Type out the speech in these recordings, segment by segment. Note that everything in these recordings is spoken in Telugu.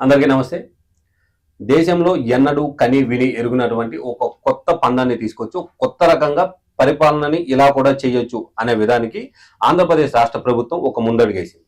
అందరికీ నమస్తే. దేశంలో ఎన్నడూ కని విని ఎరుగునటువంటి ఒక కొత్త పందాన్ని తీసుకొచ్చు కొత్త రకంగా పరిపాలనని ఇలా కూడా చేయొచ్చు అనే విధానికి ఆంధ్రప్రదేశ్ రాష్ట్ర ప్రభుత్వం ఒక ముందడుగేసింది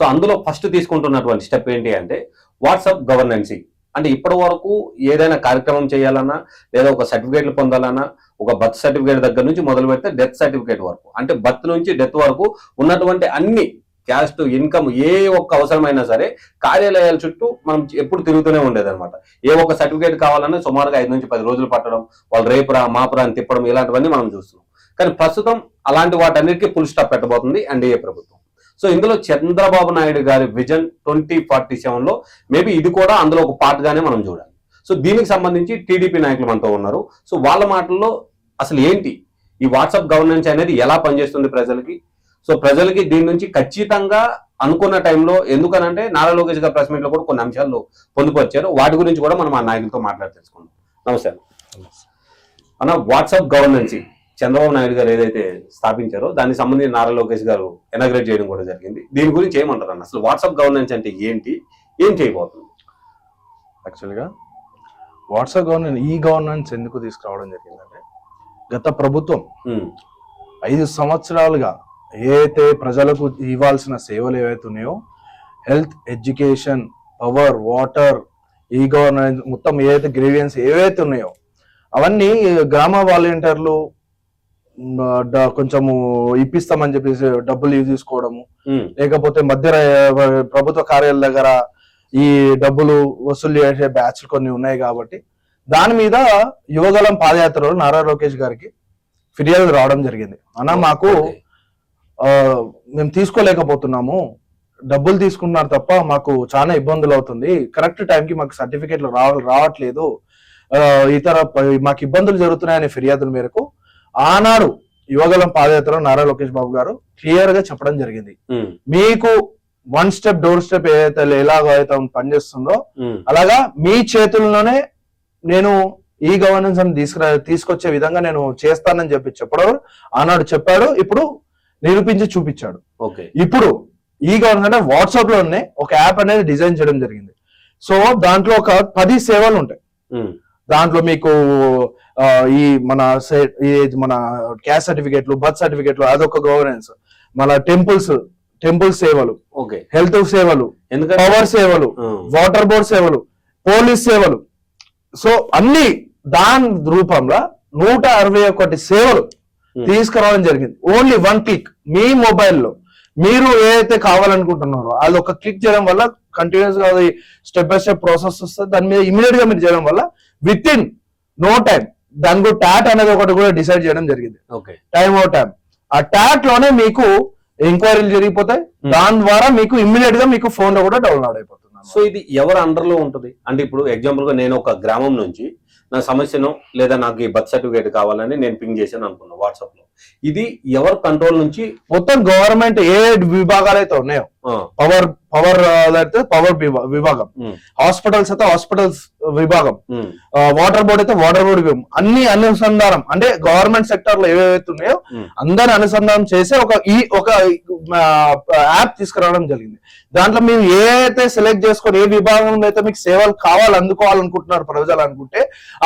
సో అందులో ఫస్ట్ తీసుకుంటున్నటువంటి స్టెప్ ఏంటి అంటే వాట్సాప్ గవర్నెన్సీ. అంటే ఇప్పటి వరకు ఏదైనా కార్యక్రమం చేయాలన్నా లేదా ఒక సర్టిఫికేట్లు పొందాలన్నా ఒక బర్త్ సర్టిఫికేట్ దగ్గర నుంచి మొదలు పెడితే డెత్ సర్టిఫికేట్ వరకు. అంటే బర్త్ నుంచి డెత్ వరకు ఉన్నటువంటి అన్ని క్యాస్ట్ ఇన్కమ్ ఏ ఒక్క అవసరమైనా సరే కార్యాలయాల చుట్టూ మనం ఎప్పుడు తిరుగుతూనే ఉండేది అనమాట ఏ ఒక్క సర్టిఫికేట్ కావాలన్నా సుమారుగా ఐదు నుంచి పది రోజులు పట్టడం వాళ్ళు రేపురా మాపురా అని తిప్పడం ఇలాంటివన్నీ మనం చూస్తున్నాం. కానీ ప్రస్తుతం అలాంటి వాటన్నిటికీ ఫుల్ స్టాప్ పెట్టబోతుంది ఎన్డీఏ ప్రభుత్వం. సో ఇందులో చంద్రబాబు నాయుడు గారి విజన్ ట్వంటీ ఫార్టీ సెవెన్లో మేబీ ఇది కూడా అందులో ఒక పార్ట్గానే మనం చూడాలి. సో దీనికి సంబంధించి టీడీపీ నాయకులు మనతో ఉన్నారు. సో వాళ్ళ మాటల్లో అసలు ఏంటి? ఈ వాట్సాప్ గవర్నెన్స్ అనేది ఎలా పనిచేస్తుంది ప్రజలకి? సో ప్రజలకి దీని నుంచి ఖచ్చితంగా అనుకున్న టైంలో ఎందుకనంటే నారా లోకేష్ గారి ప్రెస్ మీట్లో కూడా కొన్ని అంశాలు పొందుపరిచారు. వాటి గురించి కూడా మనం ఆ నాయకులతో మాట్లాడి తెలుసుకుందాం. నమస్తే అన్న. వాట్సాప్ గవర్నెన్స్ చంద్రబాబు నాయుడు గారు ఏదైతే స్థాపించారో దానికి సంబంధించి నారా లోకేష్ గారు ఎనాగ్రేట్ చేయడం కూడా జరిగింది. దీని గురించి ఏమంటారు అన్న? అసలు వాట్సాప్ గవర్నెన్స్ అంటే ఏంటి? ఏం చేయబోతుంది? యాక్చువల్గా వాట్సాప్ గవర్నెన్స్ ఈ గవర్నెన్స్ ఎందుకు తీసుకురావడం జరిగిందంటే గత ప్రభుత్వం ఐదు సంవత్సరాలుగా ఏదైతే ప్రజలకు ఇవ్వాల్సిన సేవలు ఏవైతే ఉన్నాయో health education power water e governance మొత్తం ఏదైతే గ్రీవియన్స్ ఏవైతే ఉన్నాయో అవన్నీ గ్రామ వాలంటీర్లు కొంచెము ఇప్పిస్తామని చెప్పేసి డబ్బులు ఇవి తీసుకోవడము లేకపోతే మధ్య ప్రభుత్వ కార్యాలయాల దగ్గర ఈ డబ్బులు వసూలు చేసే బ్యాచ్లు కొన్ని ఉన్నాయి కాబట్టి దాని మీద యువగలం పాదయాత్రలో నారా లోకేష్ గారికి ఫిర్యాదు రావడం జరిగింది. అన్న మాకు మేము తీసుకోలేకపోతున్నాము. డబ్బులు తీసుకుంటున్నారు తప్ప మాకు చాలా ఇబ్బందులు అవుతుంది. కరెక్ట్ టైంకి మాకు సర్టిఫికేట్లు రావ రావట్లేదు. ఇతర మాకు ఇబ్బందులు జరుగుతున్నాయనే ఫిర్యాదుల మేరకు ఆనాడు యువగలం పాదయాత్రలో నారా లోకేష్ బాబు గారు క్లియర్గా చెప్పడం జరిగింది. మీకు వన్ స్టెప్ డోర్ స్టెప్ ఏదైతే ఎలాగో అయితే పనిచేస్తుందో అలాగా మీ చేతుల్లోనే నేను ఈ గవర్నెన్స్ అని తీసుకురా తీసుకొచ్చే విధంగా నేను చేస్తానని చెప్పి చెప్పడం ఆనాడు చెప్పాడు. ఇప్పుడు నిరూపించి చూపించాడు. ఓకే. ఇప్పుడు ఈ గవర్నెన్స్ అంటే వాట్సాప్లోనే ఒక యాప్ అనేది డిజైన్ చేయడం జరిగింది. సో దాంట్లో ఒక పది సేవలు ఉంటాయి. దాంట్లో మీకు ఈ మన మన క్యాస్ట్ సర్టిఫికేట్లు బర్త్ సర్టిఫికేట్లు అదొక గవర్నెన్స్. మన టెంపుల్స్ టెంపుల్ సేవలు ఓకే. హెల్త్ సేవలు పవర్ సేవలు వాటర్ బోర్డ్ సేవలు పోలీస్ సేవలు. సో అన్ని దాని రూపంలో నూట అరవై ఒకటి సేవలు. తీసుకురావడం జరిగింది. ఓన్లీ వన్ క్లిక్ మీ మొబైల్లో మీరు ఏదైతే కావాలనుకుంటున్నారో అది ఒక క్లిక్ చేయడం వల్ల కంటిన్యూస్గా అది స్టెప్ బై స్టెప్ ప్రాసెస్ వస్తుంది. దాని మీద ఇమీడియట్గా మీరు చేయడం వల్ల విత్ ఇన్ నో టైం దాని కూడా టాట్ అనేది ఒకటి కూడా డిసైడ్ చేయడం జరిగింది. ఓకే టైం ఓ టైం ఆ ట్యాట్లోనే మీకు ఎంక్వైరీలు జరిగిపోతాయి. Hmm. దాని ద్వారా మీకు ఇమ్మీడియట్గా మీకు ఫోన్లో కూడా డౌన్లోడ్ అయిపోతుంది సో ఇది ఎవరు అండర్లో ఉంటుంది? అంటే ఇప్పుడు ఎగ్జాంపుల్గా నేను ఒక గ్రామం నుంచి నా సమస్యను లేదా నాకు ఈ బర్త్ సర్టిఫికేట్ కావాలని నేను పింగ్ చేశాను అనుకున్నాను వాట్సాప్లో. ఇది ఎవరి కంట్రోల్ నుంచి? మొత్తం గవర్నమెంట్ ఏ విభాగాలు అయితే ఉన్నాయో పవర్ పవర్ అయితే పవర్ విభాగం. హాస్పిటల్స్ అయితే హాస్పిటల్స్ విభాగం. వాటర్ బోర్డ్ అయితే వాటర్ బోర్డ్ విభాగం. అన్ని అనుసంధానం అంటే గవర్నమెంట్ సెక్టర్లో ఏవైతే ఉన్నాయో అందరిని అనుసంధానం చేసి ఒక ఈ ఒక యాప్ తీసుకురావడం జరిగింది. దాంట్లో మీరు ఏ అయితే సెలెక్ట్ చేసుకొని ఏ విభాగంలో అయితే మీకు సేవలు కావాలి అందుకోవాలనుకుంటున్నారు ప్రజలు అనుకుంటే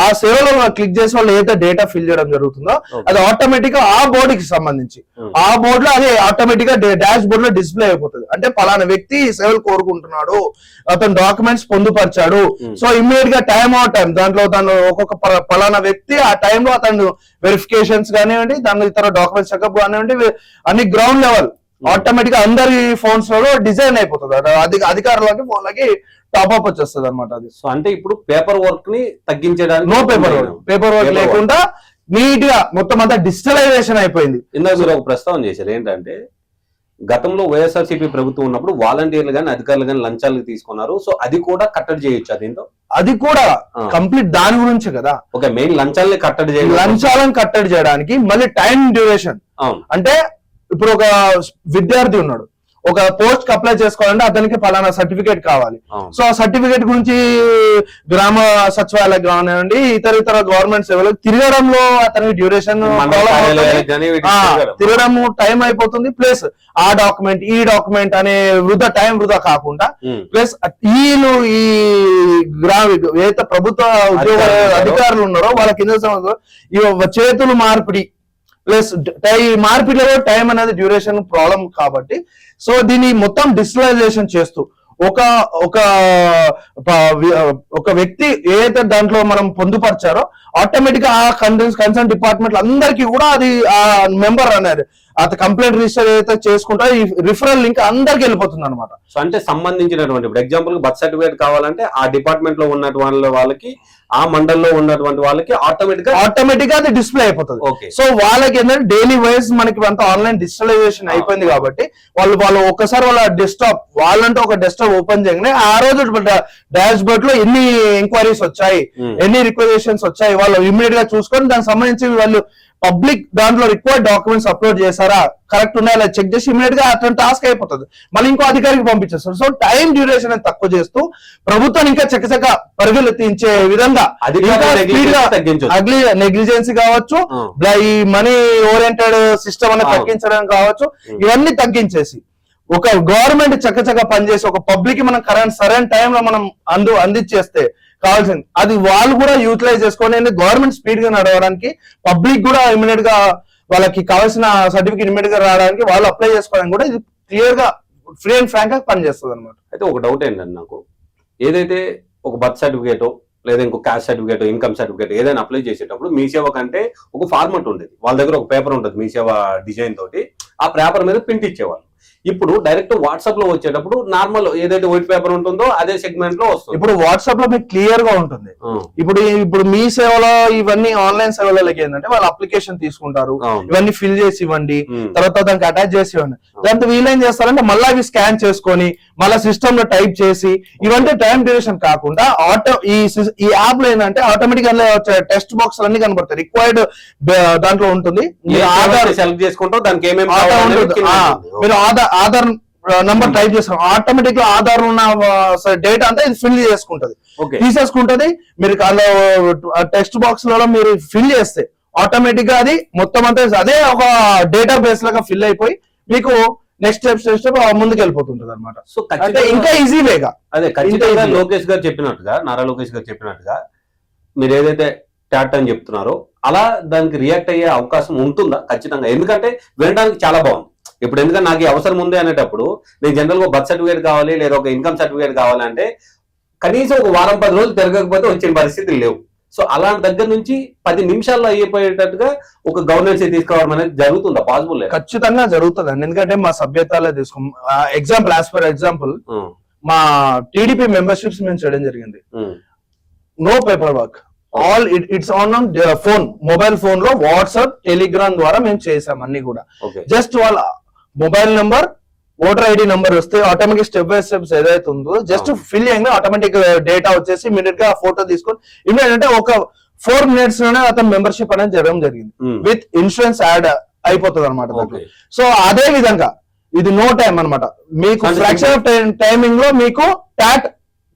ఆ సేవలో క్లిక్ చేసి వాళ్ళు ఏదైతే డేటా ఫిల్ చేయడం జరుగుతుందో. అది ఆటోమేటిక్గా ఆ బోర్డు కి సంబంధించి. ఉమ్, ఆ బోర్డు లో అదే ఆటోమేటిక్గా డాష్ బోర్డ్లో డిస్ప్లే అయిపోతుంది. అంటే పలానా వ్యక్తి సేవలు కోరుకుంటున్నాడు అతను డాక్యుమెంట్స్ పొందుపరిచాడు. Hmm. సో ఇమ్మీడియట్గా టైం ఆ టైం దాంట్లో తను ఒక్కొక్క పలానా వ్యక్తి ఆ time లో అతను వెరిఫికేషన్స్ కానివ్వండి దాని ఇతర డాక్యుమెంట్స్ చెకప్ కానివ్వండి అన్ని గ్రౌండ్ లెవెల్ ఆటోమేటిక్గా అందరి ఫోన్స్లో డిజైన్ అయిపోతుంది. అధికారులకి ఫోన్లకి టాప్ అప్ వచ్చేస్తుంది అనమాట అది. సో అంటే ఇప్పుడు పేపర్ వర్క్ని తగ్గించడానికి no paper work paper work. లేకుండా నీట్గా మొత్తం అంతా డిజిటలైజేషన్ అయిపోయింది. ఇందాక మీరు ఒక ప్రస్తావన చేశారు ఏంటంటే గతంలో వైఎస్ఆర్సీపీ ప్రభుత్వం ఉన్నప్పుడు వాలంటీర్లు కానీ అధికారులు కానీ లంచాలు తీసుకున్నారు. సో అది కూడా కట్టడి చేయొచ్చు దీంతో? అది కూడా. కంప్లీట్ దాని గురించి కదా. ఓకే మెయిన్ లంచాలని కట్టడి చేయడం. లంచాలను కట్టడి చేయడానికి మళ్ళీ టైం డ్యూరేషన్. అవును. అంటే ఇప్పుడు ఒక విద్యార్థి ఉన్నాడు. ఒక పోస్ట్కి అప్లై చేసుకోవాలంటే అతనికి పలానా సర్టిఫికేట్ కావాలి. సో ఆ సర్టిఫికేట్ గురించి గ్రామ సచివాలయం కానివ్వండి ఇతర ఇతర గవర్నమెంట్ సేవలు తిరగడంలో అతనికి డ్యూరేషన్ తిరగడం. టైం అయిపోతుంది ప్లస్ ఆ డాక్యుమెంట్ ఈ డాక్యుమెంట్ అనే వృధా టైం వృధా కాకుండా. ప్లస్ వీళ్ళు ఈ గ్రామ ఏదైతే ప్రభుత్వ ఉద్యోగ అధికారులు ఉన్నారో. వాళ్ళ కింద చేతులు మార్పిడి ప్లస్ ఈ మార్పిడిలో టైం అనేది డ్యూరేషన్ ప్రాబ్లం కాబట్టి సో దీన్ని మొత్తం డిజిటలైజేషన్ చేస్తూ ఒక ఒక ఒక వ్యక్తి ఏదైతే దాంట్లో మనం పొందుపరిచారో ఆటోమేటిక్ ఆ కన్సర్న్ డిపార్ట్మెంట్ అందరికీ కూడా అది ఆ మెంబర్ అనేది అత కంప్లైంట్ రిజిస్టర్ ఏదైతే చేసుకుంటా ఈ రిఫరల్ లింక్ అందరికి వెళ్ళిపోతుంది అనమాట సో అంటే సంబంధించినటువంటి ఇప్పుడు ఎగ్జాంపుల్ బర్త్ సర్టిఫికేట్ కావాలంటే ఆ డిపార్ట్మెంట్లో ఉన్నటువంటి వాళ్ళకి ఆ మండల్లో ఉన్నటువంటి వాళ్ళకి ఆటోమేటిక్గా ఆటోమేటిక్గా అది డిస్ప్లే అయిపోతుంది. సో వాళ్ళకి ఏంటంటే డైలీ వైజ్ మనకి అంత ఆన్లైన్ డిజిటలైజేషన్ అయిపోయింది కాబట్టి వాళ్ళు వాళ్ళు ఒక్కసారి వాళ్ళ డెస్క్టాప్ వాళ్ళంటే ఒక డెస్క్టాప్ ఓపెన్ చేయగానే ఆ రోజు డాష్ బోర్డ్లో ఎన్ని ఎంక్వైరీస్ వచ్చాయి Hmm. ఎన్ని రిక్వెజేషన్స్ వచ్చాయి వాళ్ళు ఇమీడియట్గా చూసుకొని దానికి సంబంధించి వాళ్ళు పబ్లిక్ దాంట్లో రిక్వైర్డ్ డాక్యుమెంట్స్ అప్లోడ్ చేశారా కరెక్ట్ ఉన్నాయా లేదా చెక్ చేసి ఇమీడియట్గా అటువంటి టాస్క్ అయిపోతుంది మళ్ళీ ఇంకో అధికారికి పంపించేస్తారు సో టైం డ్యూరేషన్ అనేది తక్కువ చేస్తూ ప్రభుత్వం ఇంకా చక్కచక్క పరుగులెత్తించే విధంగా. అగ్లి నెగ్లిజెన్సీ కావచ్చు ఈ మనీ ఓరియంటెడ్ సిస్టమ్ అనేది. తగ్గించడం కావచ్చు. ఇవన్నీ తగ్గించేసి ఒక గవర్నమెంట్ చక్కచక్క పనిచేసి ఒక పబ్లిక్ మనం కరెంట్ సరైన టైంలో మనం అందు అందించేస్తే కావాల్సింది. అది వాళ్ళు కూడా యూటిలైజ్ చేసుకొని గవర్నమెంట్ స్పీడ్గా నడవడానికి పబ్లిక్ కూడా ఇమీడియట్గా వాళ్ళకి కావాల్సిన సర్టిఫికేట్ ఇమీడియట్గా రావడానికి వాళ్ళు అప్లై చేసుకోవడానికి కూడా ఇది క్లియర్గా ఫ్రీ అండ్ ఫ్రాంక్గా పనిచేస్తుంది అనమాట అయితే ఒక డౌట్ ఏంటండి నాకు? ఏదైతే ఒక బర్త్ సర్టిఫికేట్ లేదా ఇంకో క్యాస్ట్ సర్టిఫికేట్ ఇన్కమ్ సర్టిఫికేట్ ఏదైనా అప్లై చేసేటప్పుడు మీ సేవ కంటే ఒక ఫార్మట్ ఉండేది. వాళ్ళ దగ్గర ఒక పేపర్ ఉంటుంది మీ సేవ డిజైన్ తోటి. ఆ పేపర్ మీద ప్రింట్ ఇచ్చేవాళ్ళు. ఇప్పుడు డైరెక్ట్ వాట్సాప్లో వచ్చేటప్పుడు నార్మల్ ఏదైతే వైట్ పేపర్ ఉంటుందో అదే సెగ్మెంట్లో వస్తుంది. ఇప్పుడు వాట్సాప్లో మీకు క్లియర్గా ఉంటుంది. ఇప్పుడు ఇప్పుడు మీ సేవలో ఇవన్నీ ఆన్లైన్ సేవలకి ఏంటంటే వాళ్ళు అప్లికేషన్ తీసుకుంటారు. ఇవన్నీ ఫిల్ చేసి ఇవ్వండి. తర్వాత దానికి అటాచ్ చేసి ఇవ్వండి. దాంతో వీళ్ళు ఏం చేస్తారంటే మళ్ళీ అవి స్కాన్ చేసుకొని మళ్ళీ సిస్టమ్లో టైప్ చేసి ఇవంటే టైం డ్యూరేషన్ కాకుండా ఆటో ఈ ఈ యాప్లో ఏంటంటే ఆటోమేటిక్గా టెస్ట్ బాక్స్ అన్ని కనబడతాయి. రిక్వైర్డ్ దాంట్లో ఉంటుంది. మీరు ఆధార్ సెలెక్ట్ చేసుకుంటాం దానికి ఏమేమి. మీరు ఆధార్ ఆధార్ నంబర్ టైప్ చేస్తారు. ఆటోమేటిక్గా ఆధార్ ఉన్న డేటా అంతా ఇది ఫిల్ చేసుకుంటది. తీసేసుకుంటది మీరు అందులో టెక్స్ట్ బాక్స్లలో మీరు ఫిల్ చేస్తే ఆటోమేటిక్గా అది మొత్తం అంతా అదే ఒక డేటా బేస్ లాగా ఫిల్ అయిపోయి మీకు నెక్స్ట్ స్టెప్ స్టెప్ స్టెప్ ముందుకు వెళ్ళిపోతుంటది అనమాట సో అంటే ఇంకా ఈజీ వేగా అదే ఖచ్చితంగా. లోకేష్ గారు చెప్పినట్టుగా నారా లోకేష్ గారు చెప్పినట్టుగా మీరు ఏదైతే ట్యాట్ అని చెప్తున్నారో అలా దానికి రియాక్ట్ అయ్యే అవకాశం ఉంటుందా? ఖచ్చితంగా. ఎందుకంటే వినడానికి చాలా బాగుంది. ఇప్పుడు ఎందుకంటే నాకు ఈ అవసరం ఉంది అనేటప్పుడు నేను జనరల్గా బర్త్ సర్టిఫికేట్ కావాలి లేదా ఒక ఇన్కమ్ సర్టిఫికేట్ కావాలంటే కనీసం ఒక వారం పది రోజులు తిరగకపోతే వచ్చిన పరిస్థితులు లేవు. సో అలాంటి దగ్గర నుంచి పది నిమిషాల్లో అయిపోయేటట్టుగా ఒక గవర్నెన్స్ తీసుకురావడం అనేది జరుగుతుందా? పాసిబుల్ ఖచ్చితంగా జరుగుతుందండి. ఎందుకంటే మా సభ్యతాలే తీసుకో ఎగ్జాంపుల్ యాజ్ ఫర్ ఎగ్జాంపుల్ మా టీడీపీ మెంబర్షిప్స్ మేము చేయడం జరిగింది. No paper work all it it's on on phone mobile ఫోన్లో వాట్సాప్ టెలిగ్రామ్ ద్వారా మేము చేసాం అన్ని కూడా. జస్ట్ వాళ్ళ mobile number voter ID number వస్తే ఆటోమేటిక్ స్టెప్ బై స్టెప్స్ ఏదైతే ఉందో జస్ట్. ఫిల్ చేయగానే ఆటోమేటిక్ డేటా వచ్చేసి ఇమీడియట్గా ఫోటో తీసుకొని ఇమీడియట్ అంటే ఒక ఫోర్ మినిట్స్లోనే అతను మెంబర్షిప్ అనేది జరగడం జరిగింది. విత్ ఇన్సూరెన్స్ యాడ్ అయిపోతుంది అనమాట సో అదే విధంగా ఇది నో టైం అన్నమాట. మీకు ఫ్రాక్షన్ ఆఫ్ టైమింగ్లో మీకు టాట్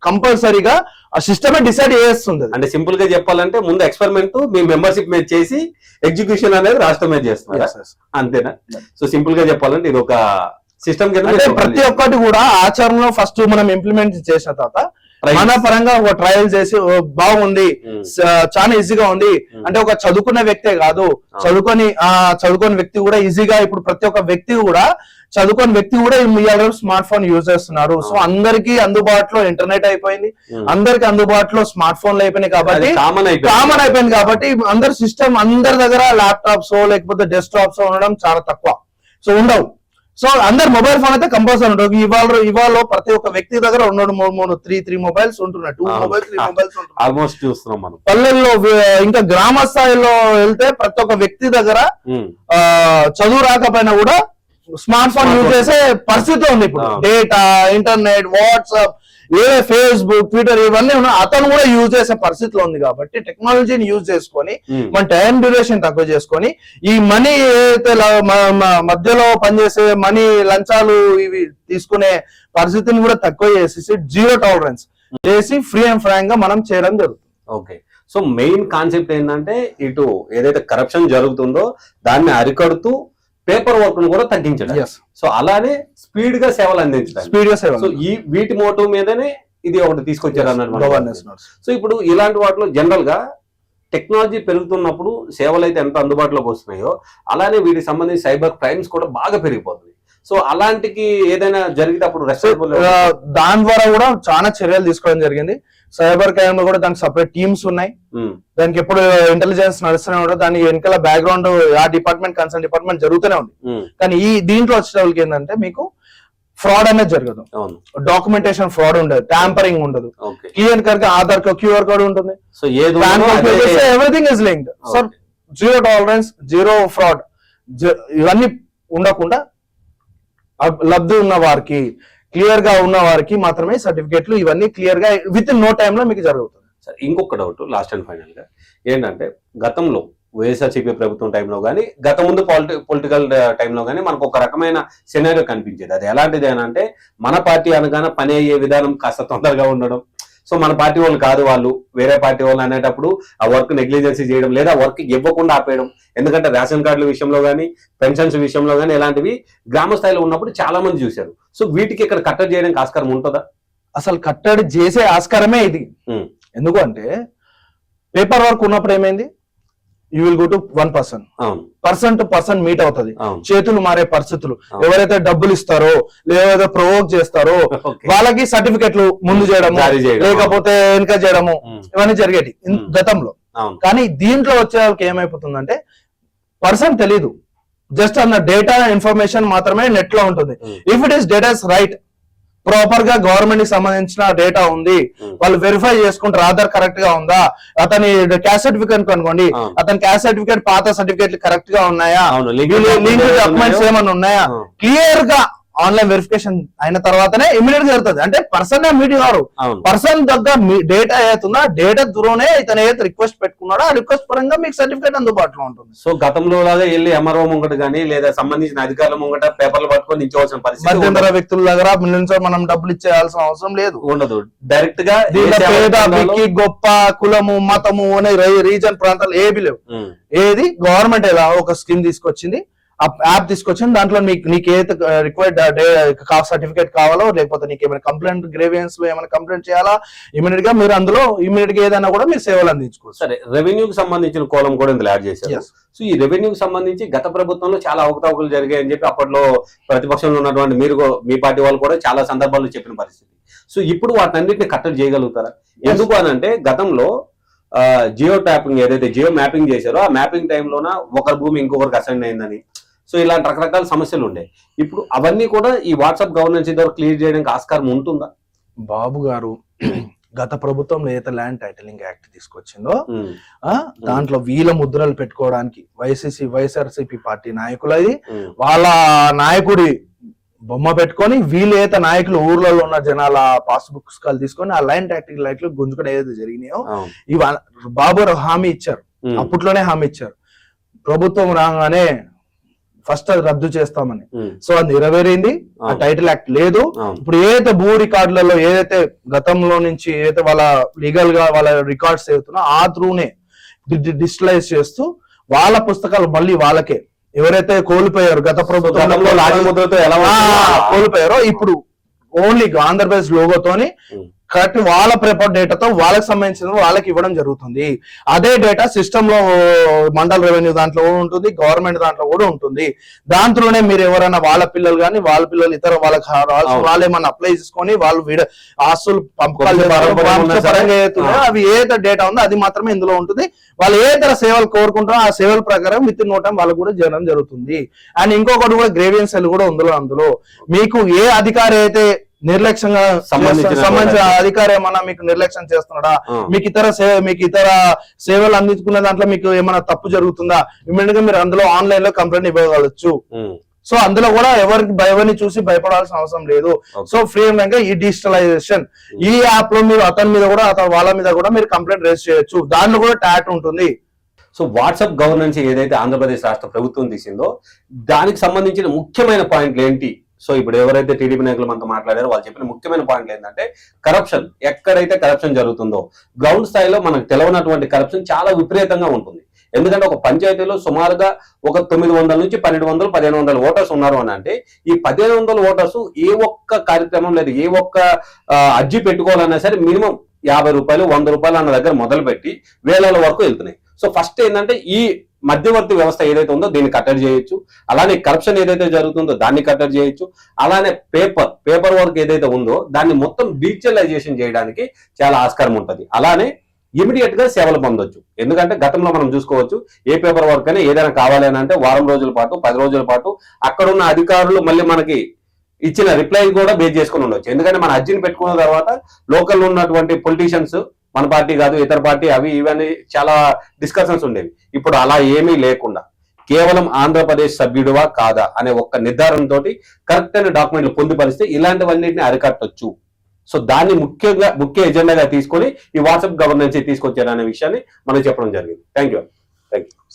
కంపల్సరీగా ఆ సిస్టమే డిసైడ్ చేస్తుంది. అంటే సింపుల్గా చెప్పాలంటే ముందు ఎక్స్పెరిమెంట్ మీ మెంబర్షిప్ మీద చేసి ఎగ్జిక్యూషన్ అనేది రాష్ట్రం మీద చేస్తున్నారా. Yes. అంతేనా? సో సింపుల్గా చెప్పాలంటే ఇది ఒక సిస్టమ్ అంటే ప్రతి ఒక్కటి కూడా ఆచరణలో ఫస్ట్ మనం ఇంప్లిమెంట్ చేసిన తర్వాత. మన పరంగా ఒక ట్రయల్ చేసి "ఓ, బాగుంది Hmm. చాలా ఈజీగా ఉంది Hmm. అంటే ఒక చదువుకున్న వ్యక్తే కాదు Ah. చదువుకొని ఆ చదువుకున్న వ్యక్తి కూడా ఈజీగా ఇప్పుడు ప్రతి ఒక్క వ్యక్తి కూడా చదువుకున్న వ్యక్తి కూడా ఇవాళ స్మార్ట్ ఫోన్ యూజ్ చేస్తున్నారు సో Ah. అందరికీ అందుబాటులో ఇంటర్నెట్ అయిపోయింది Hmm. అందరికి అందుబాటులో స్మార్ట్ ఫోన్లు అయిపోయినాయి కాబట్టి కామన్ అయిపోయింది కామన్ అయిపోయింది కాబట్టి అందరు సిస్టమ్ అందరి దగ్గర ల్యాప్టాప్స్ లేకపోతే డెస్క్టాప్స్ ఉండడం చాలా తక్కువ సో ఉండవు సో అందరు మొబైల్ ఫోన్ అయితే కంపల్సరీ ఉండవు ఇవాళ ఇవాళ ప్రతి ఒక్క వ్యక్తి దగ్గర రెండు మూడు మూడు త్రీ త్రీ మొబైల్స్ ఉంటున్నాయి two. Mobiles three mobiles almost చూస్తున్నాం మనం పల్లెల్లో ఇంకా గ్రామ స్థాయిలో వెళ్తే ప్రతి ఒక్క వ్యక్తి దగ్గర చదువు రాకపోయినా కూడా స్మార్ట్ ఫోన్ యూజ్. చేసే పరిస్థితి ఉంది ఇప్పుడు. డేటా ఇంటర్నెట్ వాట్సాప్ ఏ ఫేస్బుక్ ట్విట్టర్ ఇవన్నీ ఉన్నాయి అతను కూడా యూజ్ చేసే పరిస్థితిలో ఉంది కాబట్టి టెక్నాలజీని యూజ్ చేసుకొని ఉమ్. మన టైం డ్యూరేషన్ తక్కువ చేసుకొని ఈ మనీ ఏదైతే మధ్యలో పనిచేసే మనీ లంచాలు ఇవి తీసుకునే పరిస్థితిని కూడా తక్కువ చేసేసి జీరో టాలరెన్స్ చేసి ఫ్రీ అండ్ ఫ్రాంక్గా మనం చేయడం జరుగుతుంది ఓకే సో మెయిన్ కాన్సెప్ట్ ఏంటంటే ఇటు ఏదైతే కరప్షన్ జరుగుతుందో దాన్ని అరికడుతూ పేపర్ వర్క్ను కూడా తగ్గించడం సో అలానే స్పీడ్గా సేవలు అందించడం స్పీడ్గా సేవ సో ఈ వీటి మోటివ్ మీదనే ఇది ఒకటి తీసుకొచ్చారు అన్నమాట సో ఇప్పుడు ఇలాంటి వాటిలో జనరల్గా టెక్నాలజీ పెరుగుతున్నప్పుడు సేవలు అయితే ఎంత అందుబాటులోకి వస్తున్నాయో అలానే వీటికి సంబంధించి సైబర్ క్రైమ్స్ కూడా బాగా పెరిగిపోతుంది సో అలాంటికి ఏదైనా జరిగితే అప్పుడు దాని ద్వారా కూడా చాలా చర్యలు తీసుకోవడం జరిగింది. సైబర్ క్రైమ్లో కూడా దానికి సపరేట్ టీమ్స్ ఉన్నాయి. దానికి ఎప్పుడు ఇంటెలిజెన్స్ నడుస్తూనే ఉంటుంది. దాని వెనకాల బ్యాక్గ్రౌండ్ ఆ డిపార్ట్మెంట్ కన్సర్న్ డిపార్ట్మెంట్ జరుగుతూనే ఉంది. కానీ ఈ దీంట్లో వచ్చేటప్పటికి ఏంటంటే మీకు ఫ్రాడ్ అనేది జరగదు. డాక్యుమెంటేషన్ ఫ్రాడ్ ఉండదు. ట్యాంపరింగ్ ఉండదు. Clear cut Aadhaar QR code ఉంటుంది. So everything is linked so Okay. Zero tolerance zero fraud ఇవన్నీ ఉండకుండా లబ్ధి ఉన్న వారికి క్లియర్గా ఉన్న వారికి మాత్రమే సర్టిఫికెట్లు ఇవన్నీ క్లియర్గా విత్ ఇన్ నో టైంలో మీకు జరుగుతుంది సరే, ఇంకొక డౌట్ లాస్ట్ అండ్ ఫైనల్గా. ఏంటంటే గతంలో వైఎస్ఆర్సీపీ ప్రభుత్వం టైంలో కానీ గత ముందు పాలిటి పొలిటికల్ uh, టైంలో కానీ మనకు ఒక రకమైన సినారియో కనిపించేది. అది ఎలాంటిది అని అంటే మన పార్టీ అనగానే పని అయ్యే విధానం కాస్త తొందరగా ఉండడం. సో మన పార్టీ వాళ్ళు కాదు వాళ్ళు వేరే పార్టీ వాళ్ళు అనేటప్పుడు ఆ వర్క్ నెగ్లిజెన్సీ చేయడం లేదా వర్క్ ఇవ్వకుండా ఆపేయడం. ఎందుకంటే రేషన్ కార్డుల విషయంలో కానీ పెన్షన్స్ విషయంలో కానీ ఇలాంటివి గ్రామ స్థాయిలో ఉన్నప్పుడు చాలా మంది చూశారు. సో వీటికి ఇక్కడ కట్టడి చేయడానికి ఆస్కారం ఉంటుందా? అసలు కట్టడి చేసే ఆస్కారమే ఇది. ఎందుకంటే పేపర్ వర్క్ ఉన్నప్పుడు ఏమైంది? You will go to one person person to person meet అవుతుంది చేతులు మారే పరిస్థితులు. ఎవరైతే డబ్బులు ఇస్తారో లేదా ప్రొవోక్ చేస్తారో. వాళ్ళకి సర్టిఫికెట్లు ముందు చేయడము. లేకపోతే వెనుక చేయడము ఇవన్నీ జరిగేటి. గతంలో కానీ దీంట్లో వచ్చే వాళ్ళకి ఏమైపోతుందంటే పర్సన్ తెలీదు జస్ట్ అన్న డేటా ఇన్ఫర్మేషన్ మాత్రమే నెట్లో ఉంటుంది. If it is data is right ప్రాపర్గా గవర్నమెంట్కి సంబంధించిన డేటా ఉంది. Hmm. వాళ్ళు వెరిఫై చేసుకుంటారు. ఆధార్ కరెక్ట్గా ఉందా? అతని క్యాస్ట్ సర్టిఫికేట్ కనుకోండి. అతని క్యాస్ట్ సర్టిఫికేట్ పాత సర్టిఫికేట్ కరెక్ట్గా ఉన్నాయా? డాక్యుమెంట్స్ ఏమైనా ఉన్నాయా. క్లియర్గా ఆన్లైన్ వెరిఫికేషన్ అయిన తర్వాతనే ఇమీడియట్గా జరుగుతుంది. అంటే పర్సన్ మీట్ కారు. పర్సన్ దగ్గర డేటా ఏతుందో డేటా త్రూనే ఇతను ఏదైతే రిక్వెస్ట్ పెట్టుకున్నాడో ఆ రిక్వెస్ట్ పరంగా మీకు సర్టిఫికేట్ అందుబాటులో ఉంటుంది. సో గతంలో లాగా వెళ్ళి ఎంఆర్ఓ ముంగట కానీ లేదా సంబంధించిన అధికారుల ముంగట పేపర్లు పట్టుకొని నించవలసిన పరిస్థితి. వ్యక్తుల దగ్గర నుంచి మనం డబ్బులు ఇచ్చేయాల్సిన అవసరం లేదు. ఉండదు. డైరెక్ట్గా గొప్ప కులము మతము అనే రీజన్ ప్రాంతాలు ఏవి లేవు. ఏది గవర్నమెంట్ ఎలా ఒక స్కీమ్ తీసుకొచ్చింది యాప్ తీసుకొచ్చింది. దాంట్లో నీకు నీకు ఏదైతే రిక్వైర్డ్ సర్టిఫికేట్ కావాలో లేకపోతే నీకు ఏమైనా కంప్లైంట్ గ్రేవియన్స్లో ఏమైనా కంప్లైంట్ చేయాలా? ఇమీడియట్గా మీరు అందులో ఇమీడియట్గా ఏదైనా కూడా మీరు సేవలు అందించుకోవచ్చు. సరే రెవెన్యూకి సంబంధించిన కోలం కూడా ఇందులో యాడ్ చేశారు. సో ఈ రెవెన్యూకి సంబంధించి గత ప్రభుత్వంలో చాలా అవకతవకలు జరిగాయని చెప్పి అప్పట్లో ప్రతిపక్షంలో ఉన్నటువంటి మీరు మీ పార్టీ వాళ్ళు కూడా చాలా సందర్భాల్లో చెప్పిన పరిస్థితి. సో ఇప్పుడు వాటన్నిటిని కట్టడి చేయగలుగుతారా? ఎందుకు అని అంటే గతంలో జియో ట్యాపింగ్ ఏదైతే జియో మ్యాపింగ్ చేశారో ఆ మ్యాపింగ్ టైంలోన ఒకరి భూమి ఇంకొకరికి అసైన్ అయిందని సో ఇలాంటి రకరకాల సమస్యలు ఉండే. ఇప్పుడు అవన్నీ కూడా ఈ వాట్సాప్ గవర్నెన్స్ ద్వారా క్లియర్ చేయడానికి ఆస్కారం ఉంటుందా? బాబు గారు గత ప్రభుత్వంలో ఏదైతే ల్యాండ్ టైటిలింగ్ యాక్ట్ తీసుకొచ్చిందో ఆ దాంట్లో వీల ముద్రలు పెట్టుకోవడానికి వైసీసీ వైఎస్ఆర్సీపీ పార్టీ నాయకులది వాళ్ళ నాయకుడి బొమ్మ పెట్టుకొని వీళ్ళు ఏదైతే నాయకులు ఊర్లలో ఉన్న జనాల పాస్ బుక్స్ తీసుకొని ఆ లైన్ టాక్టిక్ లైట్లు గుంజుకొని ఏదైతే జరిగినాయో. ఇవి బాబు హామీ ఇచ్చారు. అప్పట్లోనే హామీ ఇచ్చారు. ప్రభుత్వం రాగానే ఫస్ట్ అది రద్దు చేస్తామని. సో అది నెరవేరింది ఆ. టైటిల్ యాక్ట్ లేదు. ఇప్పుడు ఏదైతే భూ రికార్డులలో ఏదైతే గతంలో నుంచి ఏదైతే వాళ్ళ లీగల్గా వాళ్ళ రికార్డ్స్ అవుతున్నా ఆ త్రూనే డిజిటలైజ్ చేస్తూ వాళ్ళ పుస్తకాలు మళ్ళీ వాళ్ళకే. ఎవరైతే కోల్పోయారు గత ప్రభుత్వంలో కోల్పోయారో ఇప్పుడు ఓన్లీ ఆంధ్రప్రదేశ్ లోగోతోని కరెక్ట్ వాళ్ళ పేపర్ డేటాతో వాళ్ళకి సంబంధించిన వాళ్ళకి ఇవ్వడం జరుగుతుంది. అదే డేటా సిస్టమ్లో మండల్ రెవెన్యూ దాంట్లో కూడా ఉంటుంది గవర్నమెంట్ దాంట్లో కూడా ఉంటుంది. దాంట్లోనే మీరు ఎవరైనా వాళ్ళ పిల్లలు కానీ వాళ్ళ పిల్లలు ఇతర వాళ్ళకి. వాళ్ళు ఏమన్నా అప్లై చేసుకొని వాళ్ళు ఆస్తులు పంపకాలు పరంపర. అవి ఏదైతే డేటా ఉందో అది మాత్రమే ఇందులో ఉంటుంది. వాళ్ళు ఏ ఇతర సేవలు కోరుకుంటారో ఆ సేవల ప్రకారం విత్ ఇన్ నో టైం వాళ్ళకు కూడా చేయడం జరుగుతుంది. అండ్ ఇంకొకటి కూడా గ్రేవియన్స్ కూడా ఉందో అందులో. మీకు ఏ అధికారి అయితే నిర్లక్ష్యంగా సంబంధించిన అధికారి ఏమన్నా మీకు నిర్లక్ష్యం చేస్తున్నాడా. మీకు ఇతర సేవ మీకు ఇతర సేవలు అందించుకునే దాంట్లో మీకు ఏమైనా తప్పు జరుగుతుందా? ఇమీడియట్గా మీరు అందులో ఆన్లైన్లో కంప్లైంట్ ఇవ్వగలచ్చు. సో అందులో కూడా ఎవరికి ఎవరిని చూసి భయపడాల్సిన అవసరం లేదు. సో ఫ్రీ గా ఈ డిజిటలైజేషన్ ఈ యాప్లో మీరు అతని మీద కూడా అతని వాళ్ళ మీద కూడా మీరు కంప్లైంట్ రేస్ చేయొచ్చు. దాంట్లో కూడా ట్యాట్ ఉంటుంది. సో వాట్సాప్ గవర్నెన్స్ ఏదైతే ఆంధ్రప్రదేశ్ రాష్ట్ర ప్రభుత్వం తీసిందో దానికి సంబంధించిన ముఖ్యమైన పాయింట్లు ఏంటి? సో ఇప్పుడు ఎవరైతే టీడీపీ నాయకులు మనతో మాట్లాడారో వాళ్ళు చెప్పిన ముఖ్యమైన పాయింట్ ఏంటంటే కరప్షన్ ఎక్కడైతే కరప్షన్ జరుగుతుందో గ్రౌండ్ స్థాయిలో మనకు తెలవనటువంటి కరప్షన్ చాలా విపరీతంగా ఉంటుంది. ఎందుకంటే ఒక పంచాయతీలో సుమారుగా ఒక తొమ్మిది వందల నుంచి పన్నెండు వందలు పదిహేను వందల ఓటర్స్ ఉన్నారు అని అంటే ఈ పదిహేను వందల ఓటర్స్ ఏ ఒక్క కార్యక్రమం లేదు ఏ ఒక్క అర్జీ పెట్టుకోవాలన్నా సరే మినిమం యాభై రూపాయలు వంద రూపాయలు అన్న దగ్గర మొదలుపెట్టి వేలల వరకు వెళ్తున్నాయి. సో ఫస్ట్ ఏంటంటే ఈ మధ్యవర్తి వ్యవస్థ ఏదైతే ఉందో దీన్ని కట్టడి చేయొచ్చు. అలానే కరప్షన్ ఏదైతే జరుగుతుందో దాన్ని కట్టడి చేయొచ్చు. అలానే పేపర్ పేపర్ వర్క్ ఏదైతే ఉందో దాన్ని మొత్తం డిజిటలైజేషన్ చేయడానికి చాలా ఆస్కారం ఉంటుంది. అలానే ఇమీడియట్గా సేవలు పొందొచ్చు. ఎందుకంటే గతంలో మనం చూసుకోవచ్చు ఏ పేపర్ వర్క్ అయినా ఏదైనా కావాలి అని అంటే వారం రోజుల పాటు పది రోజుల పాటు అక్కడ ఉన్న అధికారులు మళ్ళీ మనకి ఇచ్చిన రిప్లై కూడా బేస్ చేసుకుని ఉండొచ్చు. ఎందుకంటే మన అర్జీని పెట్టుకున్న తర్వాత లోకల్ ఉన్నటువంటి పొలిటీషియన్స్ మన పార్టీ కాదు ఇతర పార్టీ అవి ఇవన్నీ చాలా డిస్కషన్స్ ఉండేవి. ఇప్పుడు అలా ఏమీ లేకుండా కేవలం ఆంధ్రప్రదేశ్ సభ్యుడువా కాదా అనే ఒక్క నిర్ధారణతో కరెక్ట్ అయిన డాక్యుమెంట్లు పొందుపరిస్తే ఇలాంటివన్నిటిని అరికట్టొచ్చు. సో దాన్ని ముఖ్యంగా ముఖ్య ఎజెండాగా తీసుకొని ఈ వాట్సాప్ గవర్నెన్స్ తీసుకొచ్చారనే విషయాన్ని మనం చెప్పడం జరిగింది. Thank you thank you